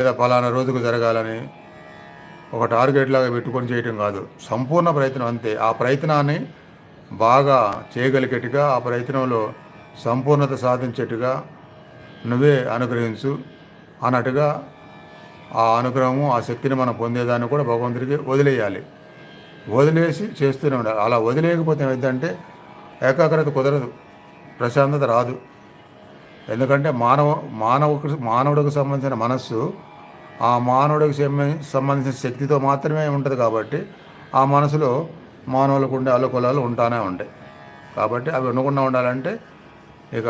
లేదా ఫలానా రోజుకు జరగాలని ఒక టార్గెట్ లాగా పెట్టుకొని చేయటం కాదు. సంపూర్ణ ప్రయత్నం అంతే. ఆ ప్రయత్నాన్ని బాగా చేయగలిగేట్టుగా ఆ ప్రయత్నంలో సంపూర్ణత సాధించేట్టుగా నువ్వే అనుగ్రహించు అన్నట్టుగా ఆ అనుగ్రహము ఆ శక్తిని మనం పొందేదాన్ని కూడా భగవంతుడికి వదిలేయాలి. వదిలేసి చేస్తూనే ఉండాలి. అలా వదిలేయకపోతే ఏమైందంటే ఏకాగ్రత కుదరదు. ప్రశాంతత రాదు. ఎందుకంటే మానవ మానవకు మానవుడికి సంబంధించిన మనస్సు ఆ మానవుడికి సంబంధించిన శక్తితో మాత్రమే ఉంటుంది కాబట్టి ఆ మనసులో మానవులకు ఉండే అల్లకొలాలు ఉంటానే ఉంటాయి. కాబట్టి అవి ఉండకుండా ఉండాలంటే ఇక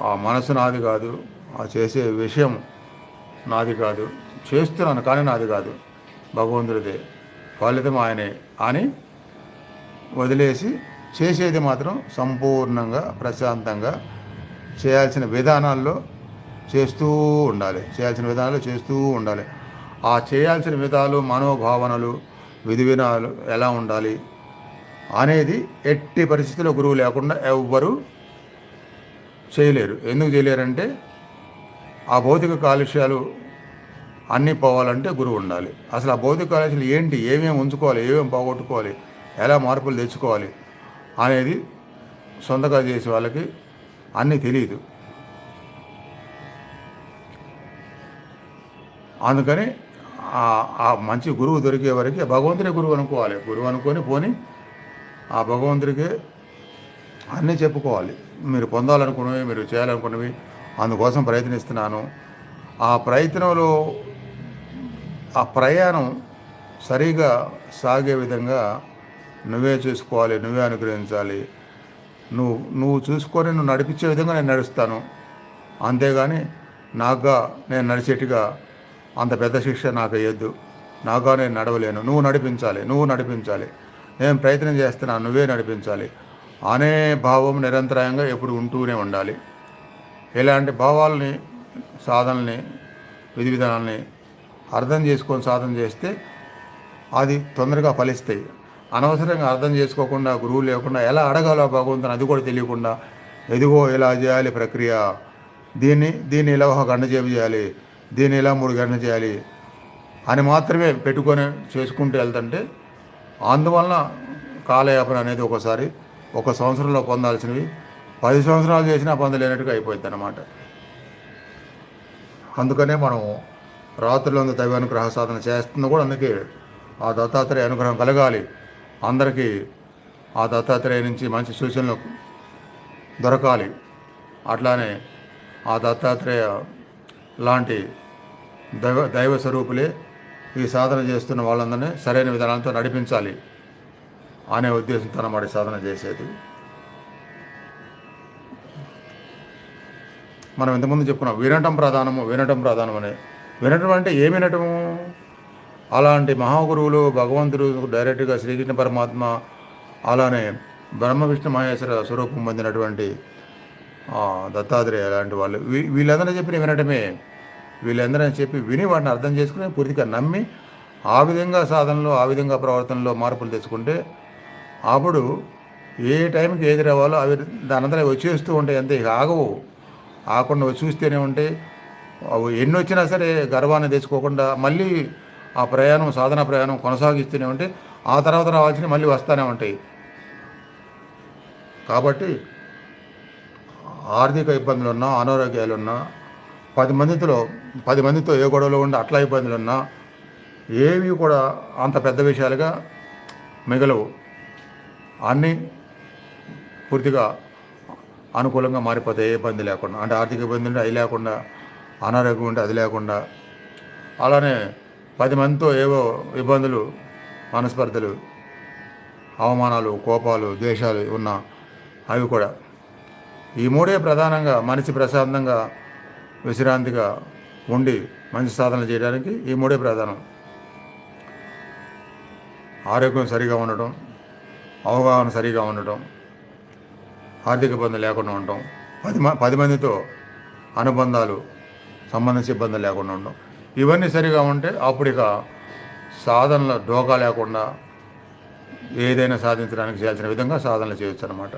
ఆ మనసు నాది కాదు ఆ చేసే విషయం నాది కాదు చేస్తున్నాను కానీ నాది కాదు భగవంతుడిదే ఫలితం ఆయనే అని వదిలేసి చేసేది మాత్రం సంపూర్ణంగా ప్రశాంతంగా చేయాల్సిన విధానాల్లో చేస్తూ ఉండాలి. చేయాల్సిన విధానాలు చేస్తూ ఉండాలి. ఆ చేయాల్సిన విధాలు మనోభావనలు విధి విధానాలు ఎలా ఉండాలి అనేది ఎట్టి పరిస్థితుల్లో గురువు లేకుండా ఎవ్వరూ చేయలేరు. ఎందుకు చేయలేరంటే ఆ భౌతిక కాలుష్యాలు అన్నీ పోవాలంటే గురువు ఉండాలి. అసలు ఆ భౌతిక కాలుష్యాలు ఏంటి? ఏమేమి ఉంచుకోవాలి? ఏమేమి పోగొట్టుకోవాలి? ఎలా మార్పులు తెచ్చుకోవాలి? అనేది సొంతగా చేసే వాళ్ళకి అన్నీ తెలియదు. అందుకని ఆ- మంచి గురువు దొరికే వరకు భగవంతుని గురువు అనుకోవాలి. గురువు అనుకొని పోని ఆ భగవంతుడికి అన్నీ చెప్పుకోవాలి. మీరు పొందాలనుకున్నవి మీరు చేయాలనుకున్నవి అందుకోసం ప్రయత్నిస్తున్నాను. ఆ ప్రయత్నంలో ఆ ప్రయాణం సరిగా సాగే విధంగా నువ్వే చూసుకోవాలి నువ్వే అనుగ్రహించాలి. నువ్వు నువ్వు చూసుకొని నువ్వు నడిపించే విధంగా నేను నడుస్తాను. అంతేగాని నాకుగా నేను నడిచేట్టుగా అంత పెద్ద శిక్ష నాకు వేయద్దు. నాగా నేను నడవలేను. నువ్వు నడిపించాలి. నువ్వు నడిపించాలి. నేను ప్రయత్నం చేస్తున్నాను నువ్వే నడిపించాలి. అనే భావం నిరంతరాయంగా ఎప్పుడు ఉంటూనే ఉండాలి. ఇలాంటి భావాలని సాధనల్ని విధి విధానాలని అర్థం చేసుకొని సాధన చేస్తే అది తొందరగా ఫలిస్తాయి. అనవసరంగా అర్థం చేసుకోకుండా గురువు లేకుండా ఎలా అడగాలో భగవంతుని అది కూడా తెలియకుండా ఎదిగో ఇలా చేయాలి ప్రక్రియ? దీన్ని దీన్ని ఇలా ఒక గంట చేయాలి? దీన్ని ఇలా మూడు గంటలు చేయాలి అని మాత్రమే పెట్టుకొని చేసుకుంటూ వెళ్తుంటే అందువలన కాలయాపన అనేది ఒకసారి ఒక సంవత్సరంలో పొందాల్సినవి పది సంవత్సరాలు చేసినా పొందలేనట్టుగా అయిపోయింది అన్నమాట అందుకనే మనం రాత్రులందు దైవ అనుగ్రహ సాధన చేస్తున్న కూడా అందుకే ఆ దత్తాత్రేయ అనుగ్రహం కలగాలి. అందరికీ ఆ దత్తాత్రేయ నుంచి మంచి సూచనలు దొరకాలి. అట్లానే ఆ దత్తాత్రేయ లాంటి దైవ దైవ స్వరూపులే ఈ సాధన చేస్తున్న వాళ్ళందరినీ సరైన విధానంతో నడిపించాలి అనే ఉద్దేశంతో అన్నమాట సాధన చేసేది. మనం ఇంతకుముందు చెప్పుకున్నాం వినటం ప్రధానము వినటం ప్రధానం అని. వినటం అంటే ఏ వినటము? అలాంటి మహాగురువులు భగవంతుడు డైరెక్ట్గా శ్రీకృష్ణ పరమాత్మ అలానే బ్రహ్మ విష్ణు మహేశ్వర స్వరూపం పొందినటువంటి దత్తాత్రేయ లాంటి వాళ్ళు. వీ- వీళ్ళందరూ చెప్పిన వినటమే వీళ్ళందరూ చెప్పి విని వాటిని అర్థం చేసుకుని పూర్తిగా నమ్మి ఆ విధంగా సాధనలో ఆ విధంగా ప్రవర్తనలో మార్పులు తెచ్చుకుంటే అప్పుడు ఏ టైంకి ఏది రావాలో అవి దాని అంతా వచ్చేస్తూ ఉంటాయి. అంతే ఇక ఆగవు. ఆకుండా వచ్చి చూస్తూనే ఉంటాయి అవి ఎన్ని వచ్చినా సరే గర్వాన్ని తెచ్చుకోకుండా మళ్ళీ ఆ ప్రయాణం సాధన ప్రయాణం కొనసాగిస్తూనే ఉంటే ఆ తర్వాత రావాల్సినవి మళ్ళీ వస్తూనే ఉంటాయి. కాబట్టి ఆర్థిక ఇబ్బందులు ఉన్నా అనారోగ్యాలు ఉన్నా పది మందితో పది మందితో ఏ గొడవలు ఉండి అట్లా ఇబ్బందులు ఉన్నా ఏవి కూడా అంత పెద్ద విషయాలుగా మిగలవు. అన్నీ పూర్తిగా అనుకూలంగా మారిపోతాయి ఏ ఇబ్బంది లేకుండా. అంటే ఆర్థిక ఇబ్బంది ఉంటే అది లేకుండా అనారోగ్యం ఉంటే అది లేకుండా. అలానే పది మందితో ఏవో ఇబ్బందులు మనస్పర్ధలు అవమానాలు కోపాలు ద్వేషాలు ఉన్న అవి కూడా. ఈ మూడే ప్రధానంగా మనిషి ప్రశాంతంగా విశ్రాంతిగా ఉండి మంచి సాధనలు చేయడానికి ఈ మూడే ప్రధానం. ఆరోగ్యం సరిగా ఉండటం అవగాహన సరిగా ఉండటం ఆర్థిక ఇబ్బంది లేకుండా ఉండటం పది మ పది మందితో అనుబంధాలు సంబంధించి ఇబ్బంది లేకుండా ఉండడం ఇవన్నీ సరిగా ఉంటే అప్పుడు ఇక సాధనలో డోకా లేకుండా ఏదైనా సాధించడానికి చేయాల్సిన విధంగా సాధనలు చేయొచ్చు అనమాట